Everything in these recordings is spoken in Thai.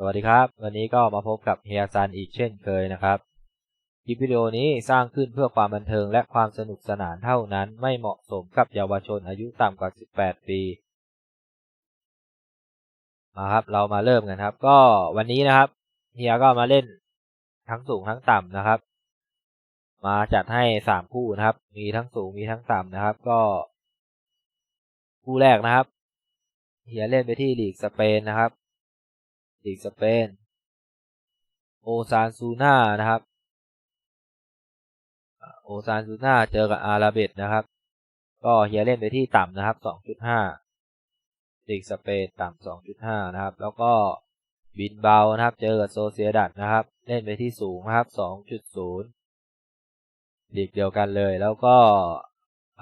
สวัสดีครับ วันนี้ก็มาพบกับเฮียซันอีกเช่นเคยนะครับคลิปวิดีโอนี้สร้างขึ้นเพื่อความบันเทิงและความสนุกสนานเท่านั้น ไม่เหมาะสมกับเยาวชนอายุต่ำกว่า 18 ปีมาครับ เรามาเริ่มกันครับ ก็วันนี้นะครับเฮียก็มาเล่นทั้งสูงทั้งต่ำนะครับ มาจัดให้สามคู่นะครับ มีทั้งสูงมีทั้งต่ำนะครับ ก็ คู่แรกนะครับเฮียเล่นไปที่ลีกสเปนนะครับ ลีกสเปน โอซานซูน่านะครับ โอซานซูน่าเจอกับอาราเบตนะครับ ก็เฮียเล่นไปที่ต่ำนะครับ 2.5ลีกสเปนต่ำ 2.5 นะครับ แล้วก็บินเบานะครับ เจอกับโซเซียดัตนะครับ เล่นไปที่สูงนะครับ 2.0ลีกเดียวกันเลย แล้วก็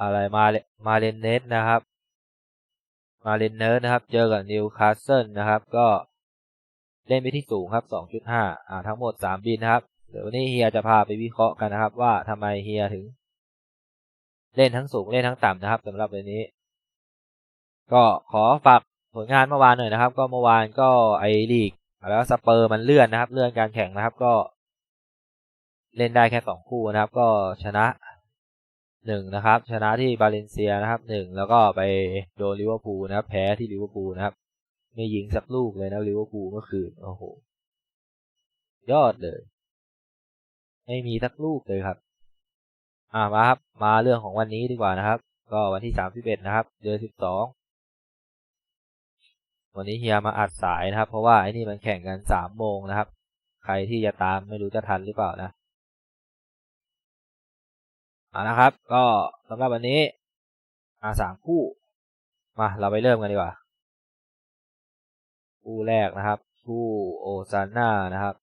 อะไรมามาเลนเนสนะครับ มาเลนเนสนะครับ เจอกับนิวคาสเซิลนะครับ ก็ เล่นไปที่สูงครับ 2.5 อ่าทั้งหมด 3 บินนะครับ เดี๋ยววันนี้เฮียจะพาไปวิเคราะห์กันนะครับ ว่าทำไมเฮียถึง เล่นทั้งสูงเล่นทั้งต่ำนะครับสำหรับวันนี้ ก็ขอฝากผลงานเมื่อวานหน่อยนะครับ ก็เมื่อวานก็ไอลีกแล้วสเปอร์มันเลื่อนนะครับ เลื่อนการแข่งนะครับ ก็ เล่นได้แค่สองคู่นะครับ ก็ชนะหนึ่งนะครับ ชนะที่บาเลนเซียนะครับหนึ่งแล้วก็ไปโดนลิเวอร์พูลนะครับ แพ้ที่ลิเวอร์พูลนะครับ ไม่ยิงสักลูกเลยนะลิเวอร์พูลเมื่อคืนโอ้โห ยอดเลย ไม่มีสักลูกเลยครับ อ่ามาครับ มาเรื่องของวันนี้ดีกว่านะครับ ก็วันที่สามสิบเอ็ดนะครับ เดือนสิบสองวันนี้เฮียมาอัดสายนะครับ เพราะว่าไอ้นี่มันแข่งกันสามโมงนะครับ ใครที่จะตามไม่รู้จะทันหรือเปล่านะอานะครับ ก็สำหรับวันนี้อาสามคู่ มาเราไปเริ่มกันดีกว่า คู่แรกนะครับ คู่โอซาน่านะครับ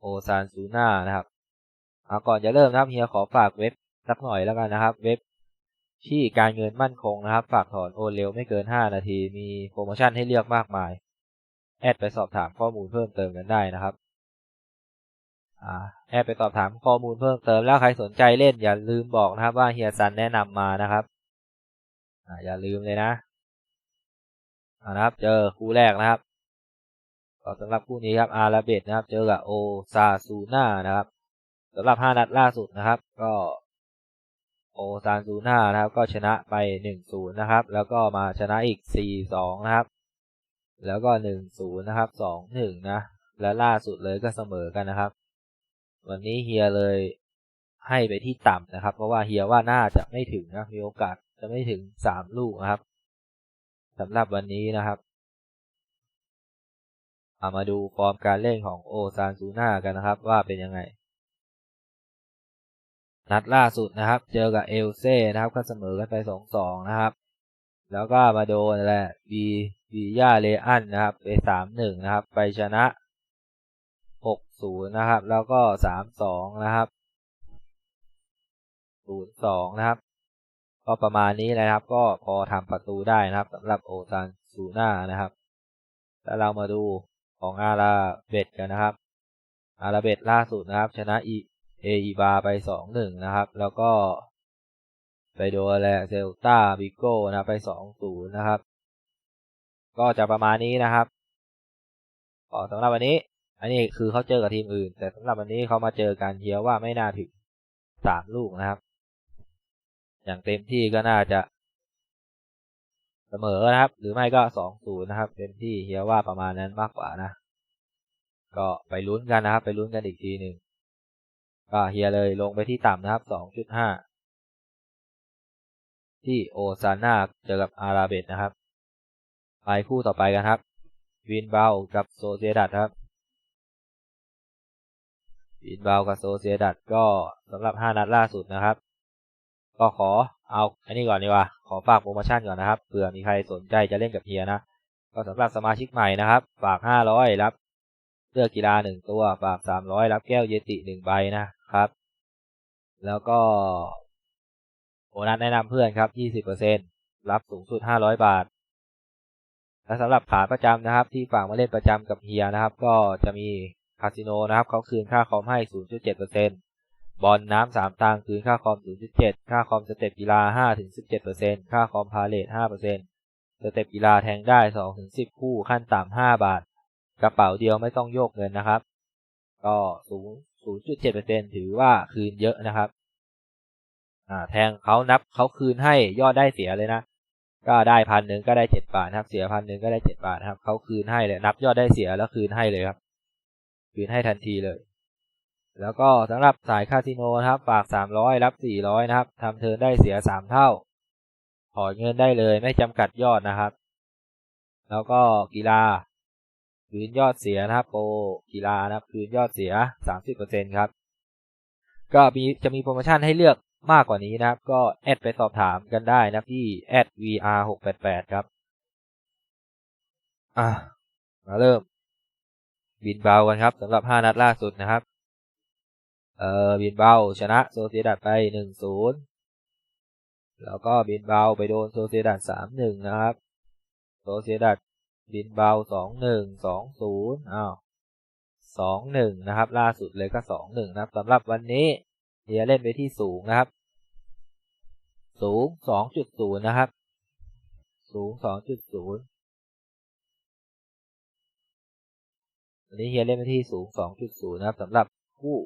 โอซานซูน่านะครับเอาก่อนจะเริ่มนะครับเฮียขอฝากเว็บสักหน่อยแล้วกันนะครับ เว็บที่การเงินมั่นคงนะครับ ฝากถอนโอนเร็วไม่เกิน 5 นาที มีโปรโมชั่นให้เลือกมากมาย แอดไปสอบถามข้อมูลเพิ่มเติมกันได้นะครับแอดไปสอบถามข้อมูลเพิ่มเติมแล้วใครสนใจเล่นอย่าลืมบอกนะครับ ว่าเฮียซันแนะนำมานะครับออย่าลืมเลยนะ นะครับ เจอคู่แรกนะครับก็สำหรับคู่นี้ครับอาราเบตนะครับ เจอกับโอซาซูน่านะครับสำหรับห้านัดล่าสุดนะครับ ก็โอซาซูน่านะครับ ก็ชนะไปหนึ่งศูนย์นะครับ แล้วก็มาชนะอีกสี่สองนะครับ แล้วก็หนึ่งศูนย์นะครับสองหนึ่งนะ และล่าสุดเลยก็เสมอกันนะครับ วันนี้เฮียเลยให้ไปที่ต่ำนะครับ เพราะว่าเฮียว่าน่าจะไม่ถึงนะมีโอกาสจะไม่ถึงสามลูกนะครับ สำหรับวันนี้นะครับามาดูฟอร์มการเล่นของโอซานซูน่ากันนะครับ ว่าเป็นยังไง นัดล่าสุดนะครับ เจอกับเอลเซ่นะครับ ก็เสมอกันไปสองสองนะครับ แล้วก็มาโดนแหละบีบีย่าเลอันนะครับไปสามหนึ่งนะครับ ไปชนะหกศูนย์นะครับ แล้วก็สามสองนะครับศูนย์สองนะครับ ก็ประมาณนี้นะครับ ก็พอทำประตูได้นะครับสำหรับโอซานซูน่านะครับ แล้วเรามาดูของอาราเบตกันนะครับ อาราเบตล่าสุดนะครับ ชนะอีเออีบาไปสองหนึ่งนะครับ แล้วก็ไปโดนแลเซลตาบิโก้นะไปสองศูนย์นะครับ ก็จะประมาณนี้นะครับก็สำหรับวันนี้ อันนี้คือเขาเจอกับทีมอื่น แต่สำหรับวันนี้เขามาเจอกันเทียว่าไม่น่าถึงสามลูกนะครับ อย่างเต็มที่ก็น่าจะ เสมอนะครับ หรือไม่ก็สองศูนย์นะครับ เต็มที่เฮียว่าประมาณนั้นมากกว่านะ ก็ไปลุ้นกันนะครับ ไปลุ้นกันอีกทีหนึ่งก็เฮียเลยลงไปที่ต่ำนะครับสองจุดห้าที่โอซาน่าเจอกับอาราเบตนะครับ ไปคู่ต่อไปกันครับ วินเบลกับโซเซดัตครับ วินเบลกับโซเซดัตก็สำหรับห้านัดล่าสุดนะครับ ก็ขอเอาอันนี้ก่อนดีกว่า ขอฝากโปรโมชั่นก่อนนะครับเผื่อมีใครสนใจจะเล่นกับเฮียนะ ก็สำหรับสมาชิกใหม่นะครับ ฝาก500รับเสื้อกีฬา1ตัว ฝาก300รับแก้วเยติ1ใบนะครับ แล้วก็โบนัสแนะนำเพื่อนครับ20%รับสูงสุด500บาท และสำหรับขาประจำนะครับ ที่ฝากมาเล่นประจำกับเฮียนะครับ ก็จะมีคาสิโนนะครับเขาคืนค่าคอมให้0.7% บอลน้ำสามตังคืนค่าคอม 0.7 ค่าคอมสเต็ปกีฬา 5-17%ค่าคอมพาเลท5%สเต็ปกีฬาแทงได้ 2-10 คู่ขั้นต่ำ5บาท กระเป๋าเดียวไม่ต้องโยกเงินนะครับ ก็สูง 0.7%ถือว่าคืนเยอะนะครับอ่าแทงเขานับเขาคืนให้ยอดได้เสียเลยนะ ก็ได้พันหนึ่งก็ได้เจ็ดบาทครับ เสียพันหนึ่งก็ได้เจ็ดบาทครับเขาคืนให้เลยนับยอดได้เสียแล้วคืนให้เลยครับ คืนให้ทันทีเลย แล้วก็สำหรับสายคาสิโนนะครับ ฝากสามร้อยรับสี่ร้อยนะครับทำเทิร์นได้เสียสามเท่า ถอนเงินได้เลยไม่จำกัดยอดนะครับ แล้วก็กีฬา คืนยอดเสียนะครับโปรกีฬานะครับคืนยอดเสียสามสิบเปอร์เซ็นครับ ก็มีจะมีโปรโมชั่นให้เลือกมากกว่านี้นะครับ ก็แอดไปสอบถามกันได้นะที่ vr หกแปดแปดครับ อะ มาเริ่ม บินเบากันครับสำหรับห้านัดล่าสุดนะครับ เออบินเบาชนะโซเซียดัดไปหนึ่งศูนย์แล้วก็บินเบาไปโดนโซเซียดัดสามหนึ่งนะครับ โซเซียดัดบินเบาสองหนึ่งสองศูนย์อ้าวสองหนึ่งนะครับ ล่าสุดเลยก็สองหนึ่งนะครับสำหรับวันนี้เฮียเล่นไปที่สูงนะครับ สูงสองจุดศูนย์นะครับ สูงสองจุดศูนย์วันนี้เฮียเล่นไปที่สูงสองจุดศูนย์นะครับสำหรับคู่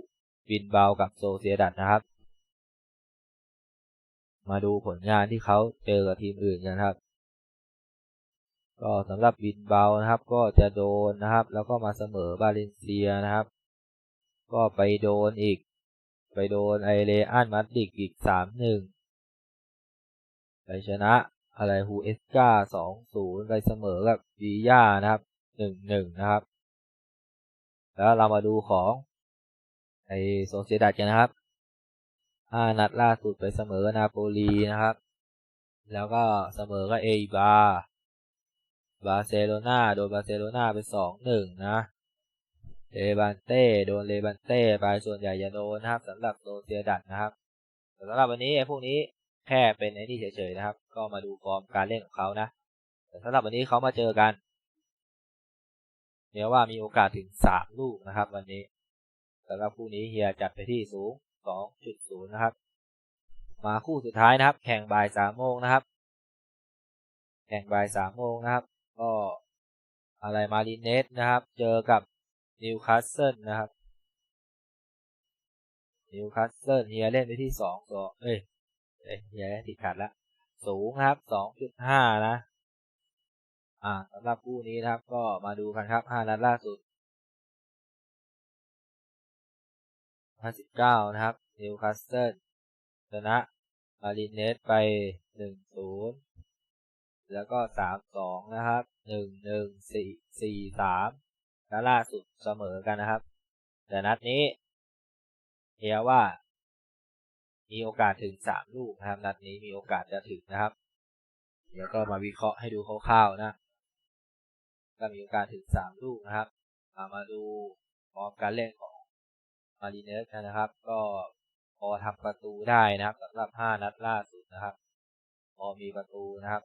บินเบากับโซเซียดัดนะครับ มาดูผลงานที่เขาเจอกับทีมอื่นกันครับ ก็สำหรับบินเบานะครับ ก็จะโดนนะครับ แล้วก็มาเสมอบาเลนเซียนะครับ ก็ไปโดนอีก ไปโดนไอเลอันมาดริกอีกสามหนึ่งไปชนะอะไรฮูเอสกาสองศูนย์ไปเสมอกับวีย่านะครับหนึ่งหนึ่งนะครับ แล้วเรามาดูของ ไอโซเซดัดกันนะครับห้านัดล่าสุดไปเสมอนาโปลีนะครับ แล้วก็เสมอกับเอบาบาร์เซโลนาโดนบาร์เซโลนาไปสองหนึ่งนะเลบันเต้โดนเลบันเต้ไปส่วนใหญ่จะโดนนะครับสำหรับโซเซียดัดนะครับแต่สำหรับวันนี้ไอ้พวกนี้แค่เป็นไอ้นี่เฉยๆนะครับ ก็มาดูฟอร์มการเล่นของเขานะแต่สำหรับวันนี้เขามาเจอกันเดี๋ยวว่ามีโอกาสถึงสามลูกนะครับ วันนี้ สำหรับคู่นี้เฮียจัดไปที่สูงสองจุดศูนะครับ มาคู่สุดท้ายนะครับ แข่งบ่ายสามโมงนะครับ แข่งบ่ายสามโมงนะครับ ก็อะไรมาริเนสนะครับ เจอกับนิวคาสเซิลนะครับ นิวคาสเซิลเฮียเล่นไปที่สองสองเอ้ยเฮียติดขัดละ สูงครับสองจุดห้านะ อ่าสำหรับคู่นี้นะครับ ก็มาดูกันครับห้านัดล่าสุด ห้าสิบเก้านะครับ นิวคาสเซิลชนะมาริเนสไปหนึ่งศูนย์แล้วก็สามสองนะครับหนึ่งหนึ่งสี่สี่สามและล่าสุดเสมอกันนะครับ แต่นัดนี้เฮียว่า มีโอกาสถึงสามลูกนะครับ นัดนี้มีโอกาสจะถึงนะครับ เดี๋ยวก็มาวิเคราะห์ให้ดูคร่าวๆนะ ก็มีโอกาสถึงสามลูกนะครับามาดูฟอร์มการเล่นของ มารีเนสนะครับ ก็พอทำประตูได้นะครับสำหรับห้านัดล่าสุดนะครับ พอมีประตูนะครับ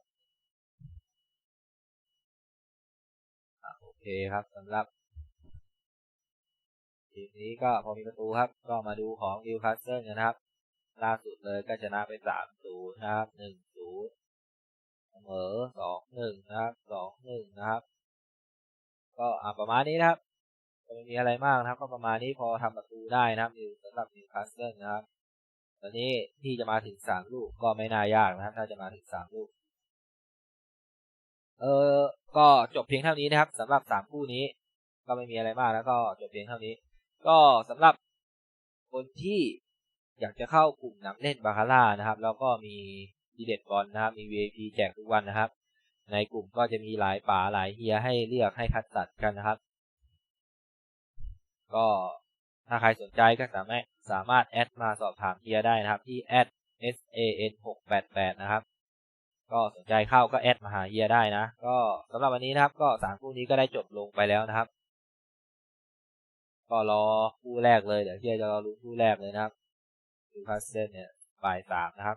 โอเคครับสำหรับทีมนี้ก็พอมีประตูครับ ก็มาดูของนิวคาสเซิลนะครับ ล่าสุดเลยก็ชนะไปสามศูนย์นะครับหนึ่งศูนย์เสมอสองหนึ่งนะครับสองหนึ่งนะครับ ก็ประมาณนี้นะครับ ก็ไม่มีอะไรมากนะครับ ก็ประมาณนี้พอทำประตูได้นะครับนิวสำหรับนิวคาสเซิลนะครับ ตอนนี้ที่จะมาถึงสามลูกก็ไม่น่ายากนะครับ ถ้าจะมาถึงสามลูก เออก็จบเพียงเท่านี้นะครับสำหรับสามคู่นี้ ก็ไม่มีอะไรมากแล้วก็จบเพียงเท่านี้ ก็สำหรับคนที่อยากจะเข้ากลุ่มนักเล่นบาคาร่านะครับ แล้วก็มีดีเด็ดบอลนะครับ มี VIP แจกทุกวันนะครับ ในกลุ่มก็จะมีหลายป่าหลายเฮียให้เลือกให้คัดสรรกันนะครับ ก็ถ้าใครสนใจก็สามารถสามารถแอดมาสอบถามเฮียได้นะครับ ที่แอด san 6 8 8นะครับ ก็สนใจเข้าก็แอดมาหาเฮียได้นะ ก็สำหรับวันนี้นะครับ ก็สามคู่นี้ก็ได้จบลงไปแล้วนะครับ ก็รอคู่แรกเลยเดี๋ยวเฮียจะรอรู้คู่แรกเลยนะครับดูคัสเซนเนี่ยบ่ายสามนะครับ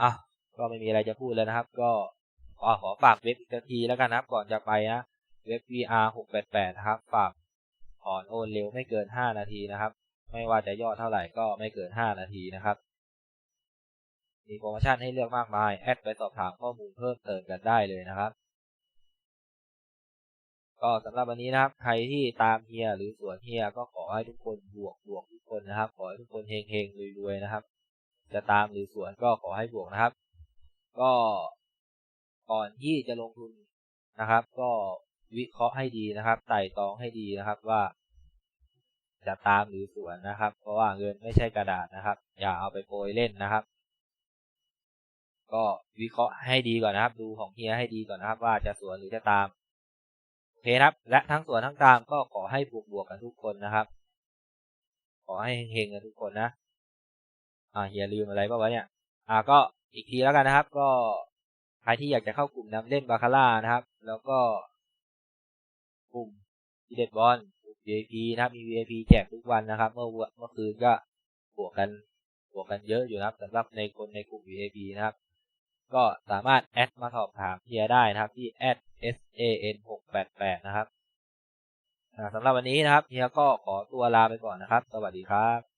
อะก็ไม่มีอะไรจะพูดแล้วนะครับ ก็ขอขอฝากเว็บอีกทีแล้วกันนะครับ ก่อนจะไปนะเว็บ VR 688นะครับ ฝาก ถอนโอนเร็วไม่เกิน 5 นาทีนะครับ ไม่ว่าจะยอดเท่าไหร่ก็ไม่เกิน 5 นาทีนะครับ มีโปรโมชั่นให้เลือกมากมาย แอดไปสอบถามข้อมูลเพิ่มเติมกันได้เลยนะครับ ก็สำหรับวันนี้นะครับ ใครที่ตามเฮียหรือสวนเฮียก็ขอให้ทุกคนบวกบวกทุกคนนะครับ ขอให้ทุกคนเฮงเฮงรวยๆนะครับ จะตามหรือสวนก็ขอให้บวกนะครับ ก็ก่อนที่จะลงทุนนะครับ ก็วิเคราะห์ให้ดีนะครับ ไต่ตองให้ดีนะครับว่า จะตามหรือสวนนะครับ เพราะว่าเงินไม่ใช่กระดาษนะครับ อย่าเอาไปโปรยเล่นนะครับ ก็วิเคราะห์ให้ดีก่อนนะครับ ดูของเฮียให้ดีก่อนนะครับ ว่าจะสวนหรือจะตามโอเคครับ และทั้งสวนทั้งตามก็ขอให้บวกบวกกันทุกคนนะครับ ขอให้เฮงๆกันทุกคนนะ อ่าเฮียลืมอะไรป่าวะเนี่ย อ่าก็อีกทีแล้วกันนะครับ ก็ใครที่อยากจะเข้ากลุ่มนำเล่นบาคาร่านะครับ แล้วก็กลุ่มทีเด็ดบอล VIP นะครับมี VIP แจกทุกวันนะครับ เมื่อเมื่อคืนก็บวกกันบวกกันเยอะอยู่นะครับสำหรับในคนในกลุ่ม VIP นะครับ ก็สามารถแอดมาสอบถามเฮียได้นะครับที่ @san 6 8 8 นะครับสำหรับวันนี้นะครับเฮียก็ขอตัวลาไปก่อนนะครับ สวัสดีครับ